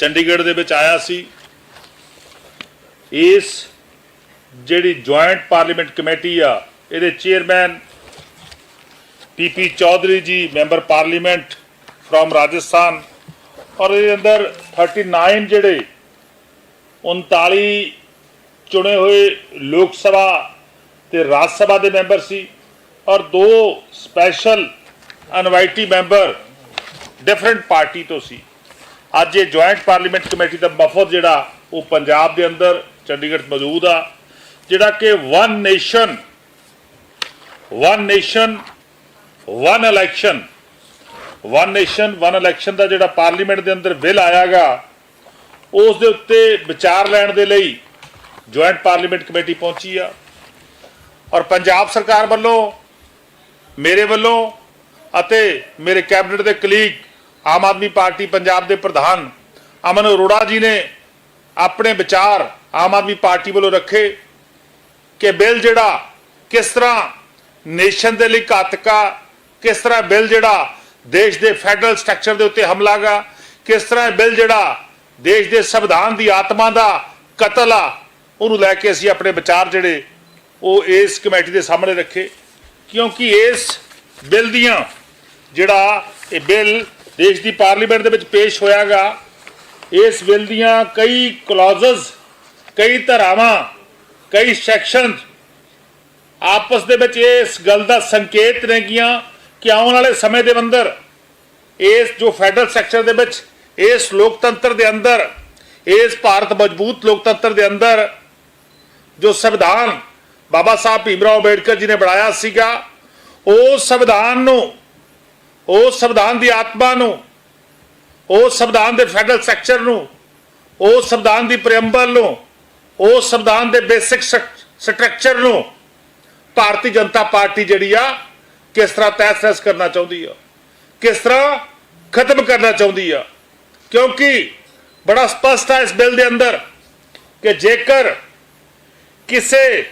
ਚੰਡੀਗੜ੍ਹ ਦੇ ਵਿੱਚ ਆਇਆ ਸੀ। ਇਸ ਜਿਹੜੀ ਜੁਆਇੰਟ ਪਾਰਲੀਮੈਂਟ ਕਮੇਟੀ ਆ, ਇਹਦੇ ਚੇਅਰਮੈਨ ਪੀਪੀ ਚੌਧਰੀ ਜੀ, ਮੈਂਬਰ ਪਾਰਲੀਮੈਂਟ ਫਰੋਮ ਰਾਜਸਥਾਨ ਔਰ ਇਹਦੇ ਅੰਦਰ 39 ਜਿਹੜੇ 39 ਚੁਣੇ ਹੋਏ ਲੋਕ ਸਭਾ ਤੇ ਰਾਜ ਸਭਾ ਦੇ ਮੈਂਬਰ ਸੀ ਔਰ ਦੋ special invitee member different party ਤੋਂ ਸੀ। ਅੱਜ ਇਹ ਜੁਆਇੰਟ ਪਾਰਲੀਮੈਂਟ ਕਮੇਟੀ ਦਾ ਵਫ਼ਦ ਜਿਹੜਾ, ਉਹ ਪੰਜਾਬ ਦੇ ਅੰਦਰ ਚੰਡੀਗੜ੍ਹ ਮੌਜੂਦ ਆ, ਜਿਹੜਾ ਕਿ one nation one nation one election one nation one election ਦਾ ਜਿਹੜਾ ਪਾਰਲੀਮੈਂਟ ਦੇ ਅੰਦਰ ਬਿੱਲ ਆਇਆਗਾ ਉਸ ਦੇ ਉੱਤੇ ਵਿਚਾਰ ਲੈਣ ਦੇ ਲਈ ਜੁਆਇੰਟ ਪਾਰਲੀਮੈਂਟ ਕਮੇਟੀ ਪਹੁੰਚੀ ਆ। ਔਰ ਪੰਜਾਬ ਸਰਕਾਰ ਵੱਲੋਂ, ਮੇਰੇ ਵੱਲੋਂ ਅਤੇ ਮੇਰੇ ਕੈਬਨਿਟ ਦੇ ਕਲੀਗ ਆਮ ਆਦਮੀ ਪਾਰਟੀ ਪੰਜਾਬ ਦੇ ਪ੍ਰਧਾਨ ਅਮਨ ਅਰੋੜਾ ਜੀ ਨੇ ਆਪਣੇ ਵਿਚਾਰ ਆਮ ਆਦਮੀ ਪਾਰਟੀ ਵੱਲੋਂ ਰੱਖੇ ਕਿ ਬਿੱਲ ਜਿਹੜਾ ਕਿਸ ਤਰ੍ਹਾਂ ਨੇਸ਼ਨ ਦੇ ਲਈ ਘਾਤਕਾ ਕਿਸ ਤਰ੍ਹਾਂ ਬਿੱਲ ਜਿਹੜਾ ਦੇਸ਼ ਦੇ ਫੈਡਰਲ ਸਟਰਕਚਰ ਦੇ ਉੱਤੇ ਹਮਲਾ ਗਾ, ਕਿਸ ਤਰ੍ਹਾਂ ਬਿੱਲ ਜਿਹੜਾ ਦੇਸ਼ ਦੇ ਸੰਵਿਧਾਨ ਦੀ ਆਤਮਾ ਦਾ ਕਤਲ ਆ, ਉਹਨੂੰ ਲੈ ਕੇ ਅਸੀਂ ਆਪਣੇ ਵਿਚਾਰ ਜਿਹੜੇ ਉਹ ਇਸ ਕਮੇਟੀ ਦੇ ਸਾਹਮਣੇ ਰੱਖੇ। ਕਿਉਂਕਿ ਇਸ ਬਿੱਲ ਦੀਆਂ ਜਿਹੜਾ ਇਹ ਬਿੱਲ ਦੇਸ਼ ਦੀ ਪਾਰਲੀਮੈਂਟ ਦੇ ਵਿੱਚ ਪੇਸ਼ ਹੋਇਆਗਾ। ਇਸ ਬਿੱਲ ਦੀਆਂ ਕਈ ਕਲੌਜ਼ਸ ਕਈ ਧਾਰਾਵਾਂ, ਕਈ ਸੈਕਸ਼ਨ ਆਪਸ ਦੇ ਵਿੱਚ ਇਸ ਗੱਲ ਦਾ ਸੰਕੇਤ ਨੇਗੀਆਂ ਕਿ ਆਉਣ ਵਾਲੇ ਸਮੇਂ ਦੇ ਅੰਦਰ ਇਸ ਜੋ ਫੈਡਰਲ ਸੈਕਟਰ ਦੇ ਵਿੱਚ, ਇਸ ਲੋਕਤੰਤਰ ਦੇ ਅੰਦਰ, ਇਸ ਭਾਰਤ ਮਜ਼ਬੂਤ ਲੋਕਤੰਤਰ ਦੇ ਅੰਦਰ ਜੋ ਸੰਵਿਧਾਨ ਬਾਬਾ ਸਾਹਿਬ ਭੀਮ ਰਾਓ ਅੰਬੇਡਕਰ ਜੀ ਨੇ ਬਣਾਇਆ ਸੀਗਾ ਉਸ ਸੰਵਿਧਾਨ ਨੂੰ ਉਸ ਸੰਵਿਧਾਨ ਦੀ ਆਤਮਾ ਨੂੰ ਉਸ ਸੰਵਿਧਾਨ ਦੇ ਫੈਡਰਲ ਸਟਰਕਚਰ ਨੂੰ ਉਸ ਸੰਵਿਧਾਨ ਦੀ ਪ੍ਰੀਐਮਬਲ ਨੂੰ ਉਸ ਸੰਵਿਧਾਨ ਦੇ ਬੇਸਿਕ ਸਟਰਕਚਰ ਨੂੰ ਭਾਰਤੀ ਜਨਤਾ ਪਾਰਟੀ ਜਿਹੜੀ ਆ, ਕਿਸ ਤਰ੍ਹਾਂ ਤਹਿਸ ਕਰਨਾ ਚਾਹੁੰਦੀ ਆ, ਕਿਸ ਤਰ੍ਹਾਂ ਖਤਮ ਕਰਨਾ ਚਾਹੁੰਦੀ ਆ। ਕਿਉਂਕਿ ਬੜਾ ਸਪਸ਼ਟ ਹੈ ਇਸ ਬਿੱਲ ਦੇ ਅੰਦਰ ਕਿ ਜੇਕਰ ਕਿਸੇ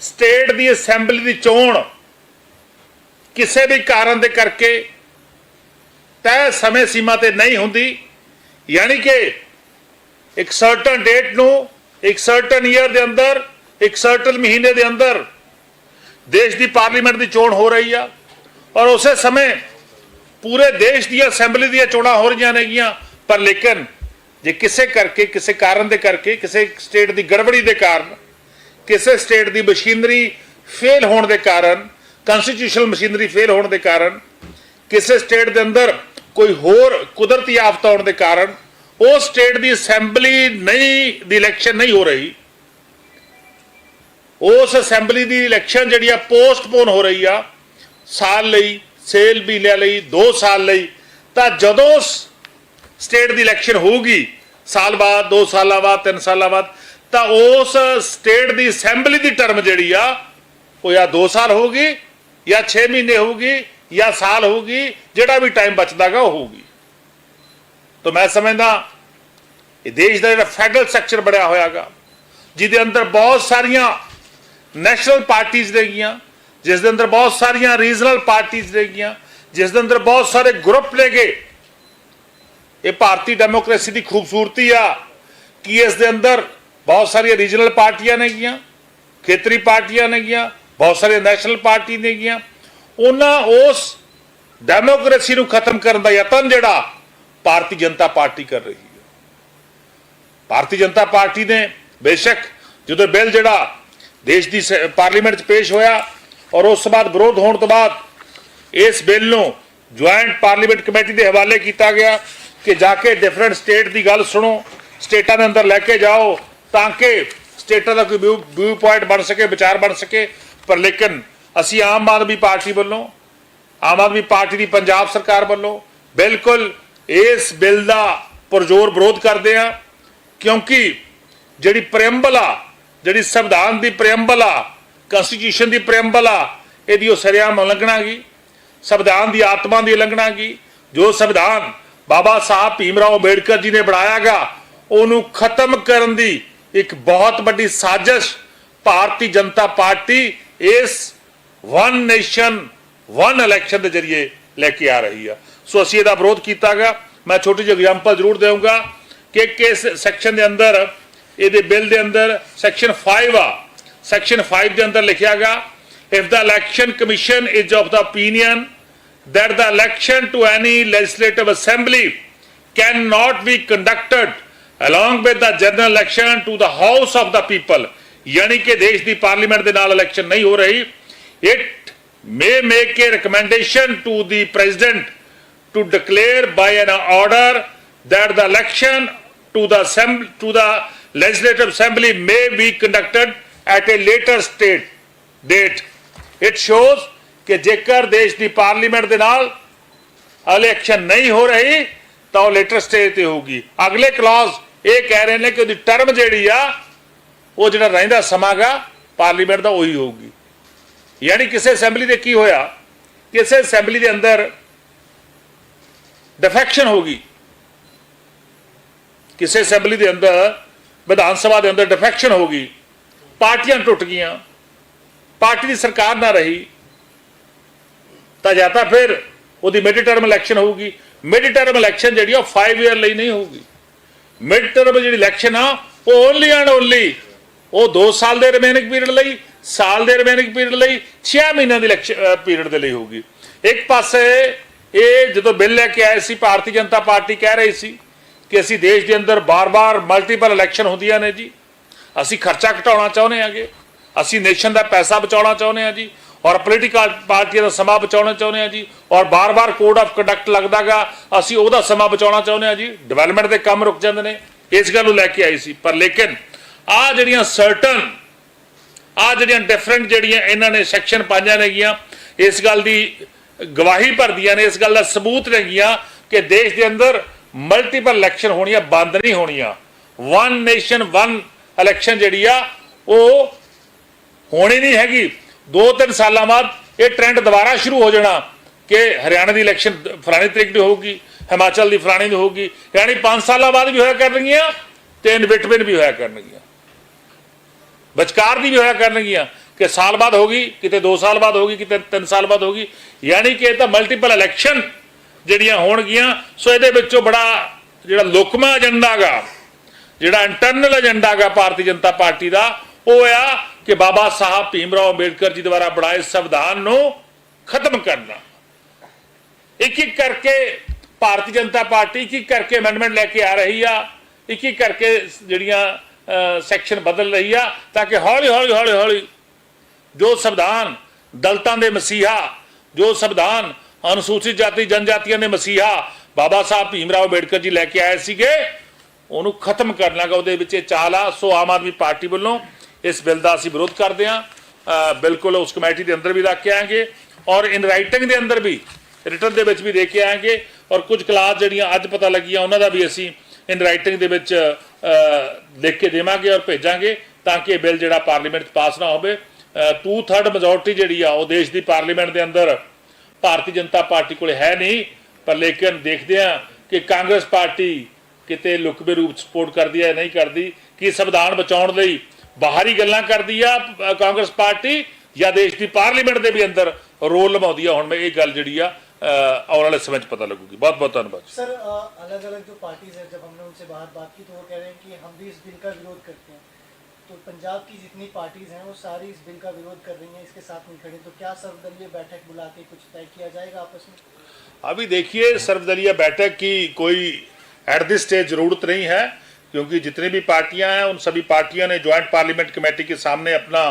ਸਟੇਟ ਦੀ ਅਸੈਂਬਲੀ ਦੀ ਚੋਣ ਕਿਸੇ ਵੀ ਕਾਰਨ ਦੇ ਕਰਕੇ ਤੈਅ ਸਮੇਂ ਸੀਮਾ ਤੇ ਨਹੀਂ ਹੁੰਦੀ। ਯਾਨੀ ਕਿ ਇੱਕ ਸਰਟਨ ਡੇਟ ਨੂੰ ਇੱਕ ਸਰਟਨ ਈਅਰ ਦੇ ਅੰਦਰ, ਇੱਕ ਸਰਟਨ ਮਹੀਨੇ ਦੇ ਅੰਦਰ ਦੇਸ਼ ਦੀ ਪਾਰਲੀਮੈਂਟ ਦੀ ਚੋਣ ਹੋ ਰਹੀ ਆ। ਔਰ ਉਸੇ ਸਮੇਂ ਪੂਰੇ ਦੇਸ਼ ਦੀਆਂ ਅਸੈਂਬਲੀ ਦੀਆਂ ਚੋਣਾਂ ਹੋ ਰਹੀਆਂ ਨੇਗੀਆਂ। ਪਰ ਲੇਕਿਨ ਜੇ ਕਿਸੇ ਕਰਕੇ, ਕਿਸੇ ਕਾਰਨ ਦੇ ਕਰਕੇ, ਕਿਸੇ ਸਟੇਟ ਦੀ ਗੜਬੜੀ ਦੇ ਕਾਰਨ, ਕਿਸੇ ਸਟੇਟ ਦੀ ਮਸ਼ੀਨਰੀ ਫੇਲ ਹੋਣ ਦੇ ਕਾਰਨ ਕਨਸਟੀਟਿਊਸ਼ਨਲ ਮਸ਼ੀਨਰੀ ਫੇਲ ਹੋਣ ਦੇ ਕਾਰਨ, ਕਿਸੇ ਸਟੇਟ ਦੇ ਅੰਦਰ ਕੋਈ ਹੋਰ ਕੁਦਰਤੀ ਆਫਤ ਆਉਣ ਦੇ ਕਾਰਨ ਉਹ ਸਟੇਟ ਦੀ ਅਸੈਂਬਲੀ ਨਹੀਂ, ਦੀ ਇਲੈਕਸ਼ਨ ਨਹੀਂ ਹੋ ਰਹੀ। ਉਸ ਅਸੈਂਬਲੀ ਦੀ ਇਲੈਕਸ਼ਨ ਜਿਹੜੀ ਆ ਪੋਸਟਪੋਨ ਹੋ ਰਹੀ ਆ, ਸਾਲ ਲਈ, ਸੇਲ ਮਹੀਨਿਆਂ ਲਈ 2 ਸਾਲ ਲਈ, ਤਾਂ ਜਦੋਂ ਸਟੇਟ ਦੀ ਇਲੈਕਸ਼ਨ ਹੋਊਗੀ, ਸਾਲ ਬਾਅਦ 2 ਸਾਲਾਂ ਬਾਅਦ 3 ਸਾਲਾਂ ਬਾਅਦ, ਤਾਂ ਉਸ ਸਟੇਟ ਦੀ ਅਸੈਂਬਲੀ ਦੀ ਟਰਮ ਜਿਹੜੀ ਆ, ਉਹ ਜਾਂ 2 ਸਾਲ ਹੋਊਗੀ ਜਾਂ 6 ਮਹੀਨੇ ਹੋਊਗੀ ਜਾਂ ਸਾਲ ਹੋਊਗੀ, ਜਿਹੜਾ ਵੀ ਟਾਈਮ ਬਚਦਾਗਾ ਉਹ ਹੋਊਗੀ। ਤਾਂ ਮੈਂ ਸਮਝਦਾ, ਇਹ ਦੇਸ਼ ਦਾ ਜਿਹੜਾ ਫੈਡਰਲ ਸਟਰਕਚਰ ਬਣਿਆ ਹੋਇਆਗਾ, ਜਿਹਦੇ ਅੰਦਰ ਬਹੁਤ ਸਾਰੀਆਂ ਨੈਸ਼ਨਲ ਪਾਰਟੀਆਂ ਨੇਗੀਆਂ ਜਿਸ ਦੇ ਅੰਦਰ ਬਹੁਤ ਸਾਰੀਆਂ ਰੀਜਨਲ ਪਾਰਟੀਆਂ ਨੇਗੀਆਂ ਜਿਸ ਦੇ ਅੰਦਰ ਬਹੁਤ ਸਾਰੇ ਗਰੁੱਪ ਨੇਗੇ। ਇਹ ਭਾਰਤੀ ਡੈਮੋਕ੍ਰੇਸੀ ਦੀ ਖੂਬਸੂਰਤੀ ਆ ਕਿ ਇਸ ਦੇ ਅੰਦਰ ਬਹੁਤ ਸਾਰੀਆਂ ਰੀਜਨਲ ਪਾਰਟੀਆਂ ਨੇਗੀਆਂ, ਖੇਤਰੀ ਪਾਰਟੀਆਂ ਨੇਗੀਆਂ, ਬਹੁਤ ਸਾਰੀਆਂ ਨੈਸ਼ਨਲ ਪਾਰਟੀ ਨੇਗੀਆਂ। ਉਹਨਾਂ ਉਸ ਡੈਮੋਕ੍ਰੇਸੀ ਨੂੰ ਖਤਮ ਕਰਨ ਦਾ ਯਤਨ ਜਿਹੜਾ ਭਾਰਤੀ ਜਨਤਾ ਪਾਰਟੀ ਕਰ ਰਹੀ ਹੈ। ਭਾਰਤੀ ਜਨਤਾ ਪਾਰਟੀ ਨੇ ਬੇਸ਼ੱਕ ਜਦੋਂ ਬਿੱਲ ਜਿਹੜਾ ਦੇਸ਼ ਦੀ ਸ- ਪਾਰਲੀਮੈਂਟ 'ਚ ਪੇਸ਼ ਹੋਇਆ ਔਰ ਉਸ ਤੋਂ ਬਾਅਦ ਵਿਰੋਧ ਹੋਣ ਤੋਂ ਬਾਅਦ ਇਸ ਬਿੱਲ ਨੂੰ ਜੁਆਇੰਟ ਪਾਰਲੀਮੈਂਟ ਕਮੇਟੀ ਦੇ ਹਵਾਲੇ ਕੀਤਾ ਗਿਆ ਕਿ ਜਾ ਕੇ ਡਿਫਰੈਂਟ ਸਟੇਟ ਦੀ ਗੱਲ ਸੁਣੋ, ਸਟੇਟਾਂ ਦੇ ਅੰਦਰ ਲੈ ਕੇ ਜਾਓ ਤਾਂ ਕਿ ਸਟੇਟਾਂ ਦਾ ਕੋਈ ਵਿਊ ਪੁਆਇੰਟ ਬਣ ਸਕੇ, ਵਿਚਾਰ ਬਣ ਸਕੇ, ਪਰ ਲੇਕਿਨ ਅਸੀਂ ਆਮ ਆਦਮੀ ਪਾਰਟੀ ਵੱਲੋਂ, ਆਮ ਆਦਮੀ ਪਾਰਟੀ ਦੀ ਪੰਜਾਬ ਸਰਕਾਰ ਵੱਲੋਂ ਬਿਲਕੁਲ ਇਸ ਬਿੱਲ ਦਾ ਪੁਰਜ਼ੋਰ ਵਿਰੋਧ ਕਰਦੇ ਆ ਕਿਉਂਕਿ ਜਿਹੜੀ ਪ੍ਰੀਐਮਬਲ ਆ ਜਿਹੜੀ ਸੰਵਿਧਾਨ ਦੀ ਪ੍ਰੀਐਮਬਲ ਆ ਕਨਸਟੀਟਿਊਸ਼ਨ ਦੀ ਪ੍ਰੀਐਮਬਲ ਆ ਇਹਦੀ ਉਹ ਸਰਿਆਮ ਉਲੰਘਣਾ ਗਈ ਸੰਵਿਧਾਨ ਦੀ ਆਤਮਾ ਦੀ ਉਲੰਘਣਾ ਗਈ ਜੋ ਸੰਵਿਧਾਨ ਬਾਬਾ ਸਾਹਿਬ ਭੀਮਰਾਓ ਅੰਬੇਡਕਰ ਜੀ ਨੇ ਬਣਾਇਆਗਾ, ਉਹਨੂੰ ਖਤਮ ਕਰਨ ਦੀ ਇੱਕ ਬਹੁਤ ਵੱਡੀ ਸਾਜ਼ਿਸ਼ ਭਾਰਤੀ ਜਨਤਾ ਪਾਰਟੀ ਇਸ ਵਨ ਨੇਸ਼ਨ ਵਨ ਇਲੈਕਸ਼ਨ ਦੇ ਜ਼ਰੀਏ ਲੈ ਕੇ ਆ ਰਹੀ ਆ ਸੋ ਅਸੀਂ ਇਹਦਾ ਵਿਰੋਧ ਕੀਤਾਗਾ ਮੈਂ ਛੋਟੀ ਜਿਹੀ ਐਗਜ਼ਾਮਪਲ ਜ਼ਰੂਰ ਦੇਵਾਂਗਾ ਕਿ ਕਿਸ ਸੈਕਸ਼ਨ ਦੇ ਅੰਦਰ ਇਹਦੇ ਬਿੱਲ ਦੇ ਅੰਦਰ ਸੈਕਸ਼ਨ 5 ਆ ਸੈਕਸ਼ਨ 5 ਦੇ ਅੰਦਰ ਲਿਖਿਆ ਗਿਆ if the election commission is of the opinion that the election to any legislative assembly cannot be conducted along with the general election to the house of the people ਯਾਨੀ ਕਿ ਦੇਸ਼ ਦੀ parliament ਦੇ ਨਾਲ election ਨਹੀਂ ਹੋ ਰਹੀ it may make a recommendation to the president to declare by an order that the election to the assembly to the legislative assembly may be conducted at a later state date it shows ਕਿ ਜੇਕਰ ਦੇਸ਼ ਦੀ parliament ਦੇ ਨਾਲ election ਨਹੀਂ ਹੋ ਰਹੀ ਤਾਂ ਉਹ ਲੇਟਰ ਸਟੇਜ ਤੇ ਹੋਊਗੀ ਅਗਲੇ ਕਲਾਸ ਇਹ ਕਹਿ ਰਹੇ ਨੇ ਕਿ ਉਹਦੀ ਟਰਮ ਜਿਹੜੀ ਆ ਉਹ ਜਿਹੜਾ ਰਹਿੰਦਾ ਸਮਾਗਾ ਪਾਰਲੀਮੈਂਟ ਦਾ ਉਹੀ ਹੋਊਗੀ ਯਾਨੀ ਕਿਸੇ ਅਸੈਂਬਲੀ ਦੇ ਕੀ ਹੋਇਆ ਕਿਸੇ ਅਸੈਂਬਲੀ ਦੇ ਅੰਦਰ ਡਿਫੈਕਸ਼ਨ ਹੋ ਗਈ। ਕਿਸੇ ਅਸੈਂਬਲੀ ਦੇ ਅੰਦਰ, ਵਿਧਾਨ ਸਭਾ ਦੇ ਅੰਦਰ ਡਿਫੈਕਸ਼ਨ ਹੋ ਗਈ। ਪਾਰਟੀਆਂ ਟੁੱਟ ਗਈਆਂ। ਪਾਰਟੀ ਦੀ ਸਰਕਾਰ ਨਾ ਰਹੀ। ਤਾਂ ਜਾਂ ਤਾਂ ਫਿਰ ਉਹਦੀ ਮਿਡ ਟਰਮ ਇਲੈਕਸ਼ਨ ਹੋਊਗੀ। ਮਿਡ ਟਰਮ ਇਲੈਕਸ਼ਨ ਜਿਹੜੀ ਉਹ 5 ਇਅਰ ਲਈ ਨਹੀਂ ਹੋਊਗੀ। ਮਿਡ ਟਰਮ ਜਿਹੜੀ ਇਲੈਕਸ਼ਨ ਆ, ਉਹ ਓਨਲੀ ਐਂਡ ਓਨਲੀ ਉਹ 2 ਸਾਲ ਦੇ ਰਿਮੇਨਿੰਗ ਪੀਰੀਅਡ ਲਈ ਸਾਲ ਦੇ ਰਿਮੇਨਿੰਗ ਪੀਰੀਅਡ ਲਈ 6 ਮਹੀਨਿਆਂ ਦੀ ਇਲੈਕਸ਼ਨ ਪੀਰੀਅਡ ਦੇ ਲਈ ਹੋਊਗੀ। ਇੱਕ ਪਾਸੇ ਇਹ ਜਦੋਂ ਬਿੱਲ ਲੈ ਕੇ ਆਏ ਸੀ, ਭਾਰਤੀ ਜਨਤਾ ਪਾਰਟੀ ਕਹਿ ਰਹੀ ਸੀ ਕਿ ਅਸੀਂ ਦੇਸ਼ ਦੇ ਅੰਦਰ ਬਾਰ-ਬਾਰ ਮਲਟੀਪਲ ਇਲੈਕਸ਼ਨ ਹੁੰਦੀਆਂ ਨੇ ਜੀ। ਅਸੀਂ ਖਰਚਾ ਘਟਾਉਣਾ ਚਾਹੁੰਦੇ ਹਾਂਗੇ ਅਸੀਂ ਨੇਸ਼ਨ ਦਾ ਪੈਸਾ ਬਚਾਉਣਾ ਚਾਹੁੰਦੇ ਹਾਂ ਜੀ। ਔਰ ਪੋਲੀਟੀਕਲ ਪਾਰਟੀਆਂ ਦਾ ਸਮਾਂ ਬਚਾਉਣਾ ਚਾਹੁੰਦੇ ਹਾਂ ਜੀ। ਔਰ ਬਾਰ-ਬਾਰ ਕੋਡ ਆਫ ਕੰਡਕਟ ਲੱਗਦਾਗਾ, ਅਸੀਂ ਉਹਦਾ ਸਮਾਂ ਬਚਾਉਣਾ ਚਾਹੁੰਦੇ ਹਾਂ ਜੀ। ਡਿਵੈਲਪਮੈਂਟ ਦੇ ਕੰਮ ਰੁਕ ਜਾਂਦੇ ਨੇ। ਇਸ ਗੱਲ ਨੂੰ ਲੈ ਕੇ ਆਈ ਸੀ। ਪਰ ਲੇਕਿਨ ਆ ਜਿਹੜੀਆਂ ਸਰਟਨ ਆ ਜਿਹੜੀਆਂ ਡਿਫਰੈਂਟ ਜਿਹੜੀਆਂ ਇਹਨਾਂ ਨੇ ਸੈਕਸ਼ਨ ਪਾਈਆਂ ਨੇਗੀਆਂ, ਇਸ ਗੱਲ ਦੀ ਗਵਾਹੀ ਭਰਦੀਆਂ ਨੇ, ਇਸ ਗੱਲ ਦਾ ਸਬੂਤ ਨੇਗੀਆਂ ਕਿ ਦੇਸ਼ ਦੇ ਅੰਦਰ ਮਲਟੀਪਲ ਇਲੈਕਸ਼ਨ ਹੋਣੀਆਂ, ਬੰਦ ਨਹੀਂ ਹੋਣੀਆਂ। ਵਨ ਨੇਸ਼ਨ ਵਨ ਇਲੈਕਸ਼ਨ ਜਿਹੜੀ ਆ, ਉਹ ਹੋਣੀ ਨਹੀਂ ਹੈਗੀ। 2-3 ਸਾਲਾਂ ਬਾਅਦ ਇਹ ਟ੍ਰੈਂਡ ਦੁਬਾਰਾ ਸ਼ੁਰੂ ਹੋ ਜਾਣਾ ਕਿ ਹਰਿਆਣਾ ਦੀ ਇਲੈਕਸ਼ਨ ਫਲਾਣੀ ਤਰੀਕ ਦੀ ਹੋਊਗੀ, ਹਿਮਾਚਲ ਦੀ ਫਲਾਣੀ ਦੀ ਹੋਊਗੀ। ਯਾਨੀ 5 ਸਾਲਾਂ ਬਾਅਦ ਵੀ ਹੋਇਆ ਕਰਨਗੀਆਂ ਤੇ ਇਨ ਬਿਟਵੀਨ ਵੀ ਹੋਇਆ ਕਰਨਗੀਆਂ। ਵਿਚਕਾਰ ਦੀ ਵੀ ਹੋਇਆ ਕਰਨਗੀਆਂ ਕਿ ਸਾਲ ਬਾਅਦ ਹੋਗੀ ਕਿਤੇ 2 ਸਾਲ ਬਾਅਦ ਹੋਗੀ ਕਿਤੇ 3 ਸਾਲ ਬਾਅਦ ਹੋਗੀ ਯਾਨੀ ਕਿ ਇਹ ਤਾਂ ਮਲਟੀਪਲ ਇਲੈਕਸ਼ਨ ਜਿਹੜੀਆਂ ਹੋਣਗੀਆਂ, ਸੋ ਇਹਦੇ ਵਿੱਚੋਂ ਬੜਾ ਜਿਹੜਾ ਲੋਕਮਾ ਏਜੰਡਾ ਗਾ, ਜਿਹੜਾ internal agenda Bharatiya Janata party ਦਾ, ਉਹ ਆ ਕਿ ਬਾਬਾ ਸਾਹਿਬ ਭੀਮ ਰਾਓ ਅੰਬੇਡਕਰ ਜੀ ਦੁਆਰਾ ਬਣਾਏ ਸੰਵਿਧਾਨ ਨੂੰ ਖਤਮ ਕਰਨਾ। ਇੱਕ ਇੱਕ ਕਰਕੇ ਭਾਰਤੀ ਜਨਤਾ ਪਾਰਟੀ ਇੱਕ ਇੱਕ ਕਰਕੇ ਅਮੈਂਡਮੈਂਟ ਲੈ ਕੇ ਆ ਰਹੀ ਆ ਇੱਕ ਇੱਕ ਕਰਕੇ ਜਿਹੜੀਆਂ ਸੈਕਸ਼ਨ ਬਦਲ ਰਹੀ ਆ ਤਾਂ ਕਿ ਹੌਲੀ ਹੌਲੀ ਹੌਲੀ ਹੌਲੀ ਜੋ ਸੰਵਿਧਾਨ ਦਲਤਾਂ ਦੇ ਮਸੀਹਾ, ਜੋ ਸੰਵਿਧਾਨ ਅਨੁਸੂਚਿਤ ਜਾਤੀ, ਜਨਜਾਤੀਆਂ ਦੇ ਮਸੀਹਾ ਬਾਬਾ ਸਾਹਿਬ ਭੀਮ ਰਾਓ ਅੰਬੇਡਕਰ ਜੀ ਲੈ ਕੇ ਆਏ ਸੀਗੇ, ਉਹਨੂੰ ਖਤਮ ਕਰਨਾ ਗਾ ਉਹਦੇ ਵਿੱਚ ਇਹ ਚਾਲ ਆ। ਸੋ ਆਮ ਆਦਮੀ ਪਾਰਟੀ ਵੱਲੋਂ ਇਸ ਬਿੱਲ ਦਾ ਅਸੀਂ ਵਿਰੋਧ ਕਰਦੇ ਹਾਂ। ਬਿਲਕੁਲ ਉਸ ਕਮੇਟੀ ਦੇ ਅੰਦਰ ਵੀ ਰੱਖ ਕੇ ਆਏਗੇ ਔਰ ਇਨ ਰਾਈਟਿੰਗ ਦੇ ਅੰਦਰ ਵੀ ਰਿਟਰਨ ਦੇ ਵਿੱਚ ਵੀ ਦੇ ਕੇ ਆਏਗੇ ਔਰ ਕੁਝ ਕਲਾਸ ਜਿਹੜੀਆਂ ਅੱਜ ਪਤਾ ਲੱਗੀਆਂ, ਉਹਨਾਂ ਦਾ ਵੀ ਅਸੀਂ ਇਨ ਰਾਈਟਿੰਗ ਦੇ ਵਿੱਚ ਲਿਖ ਕੇ ਦੇਵਾਂਗੇ ਔਰ ਭੇਜਾਂਗੇ ਤਾਂ ਕਿ ਇਹ ਬਿੱਲ ਜਿਹੜਾ ਪਾਰਲੀਮੈਂਟ 'ਚ ਪਾਸ ਨਾ ਹੋਵੇ। 2/3 ਮੈਜੋਰਟੀ ਜਿਹੜੀ ਆ, ਉਹ ਦੇਸ਼ ਦੀ ਪਾਰਲੀਮੈਂਟ ਦੇ ਅੰਦਰ ਭਾਰਤੀ ਜਨਤਾ ਪਾਰਟੀ ਕੋਲੇ ਹੈ ਨਹੀਂ। ਪਰ ਲੇਕਿਨ ਦੇਖਦੇ ਆ ਕਿ ਕਾਂਗਰਸ ਪਾਰਟੀ ਕਿਤੇ ਲੁਕਵੇ ਰੂਪ ਸਪੋਰਟ ਕਰਦੀ ਹੈ ਨਹੀਂ ਕਰਦੀ, ਕਿ ਸੰਵਿਧਾਨ ਬਚਾਉਣ ਲਈ ਬਾਹਰੀ ਗੱਲਾਂ ਕਰਦੀ ਆ ਕਾਂਗਰਸ ਪਾਰਟੀ ਜਾਂ ਦੇਸ਼ ਦੀ ਪਾਰਲੀਮੈਂਟ ਦੇ ਵੀ ਅੰਦਰ ਰੋਲ ਨਿਭਾਉਂਦੀ ਆ ਹੁਣ ਮੈਂ ਇਹ ਗੱਲ ਜਿਹੜੀ ਆ ਅ, ਆਉਣ ਵਾਲੇ ਸਮੇਂ 'ਚ ਪਤਾ ਲੱਗੂਗੀ ਬਹੁਤ ਬਹੁਤ ਧੰਨਵਾਦ सर अलग अलग जो पार्टीज है जब हमने उनसे बाहर बात की तो वो कह रहे हैं कि हम भी इस बिल का विरोध करते हैं तो पंजाब की जितनी पार्टीज हैं वो सारी इस बिल का विरोध कर रही हैं इसके साथ नहीं खड़ी तो क्या सर्वदलीय बैठक बुला के कुछ तय किया जाएगा आपस में अभी देखिए सर्वदलीय बैठक की कोई एट दिस स्टेज जरूरत नहीं है क्योंकि जितनी भी पार्टियां हैं उन सभी पार्टियों ने ज्वाइंट पार्लियामेंट कमेटी के सामने अपना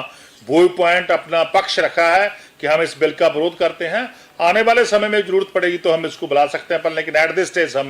व्यू पॉइंट अपना पक्ष रखा है कि हम इस बिल का विरोध करते हैं आने वाले समय में जरूरत पड़ेगी तो हम इसको बुला सकते हैं पर लेकिन एट दिस स्टेज हम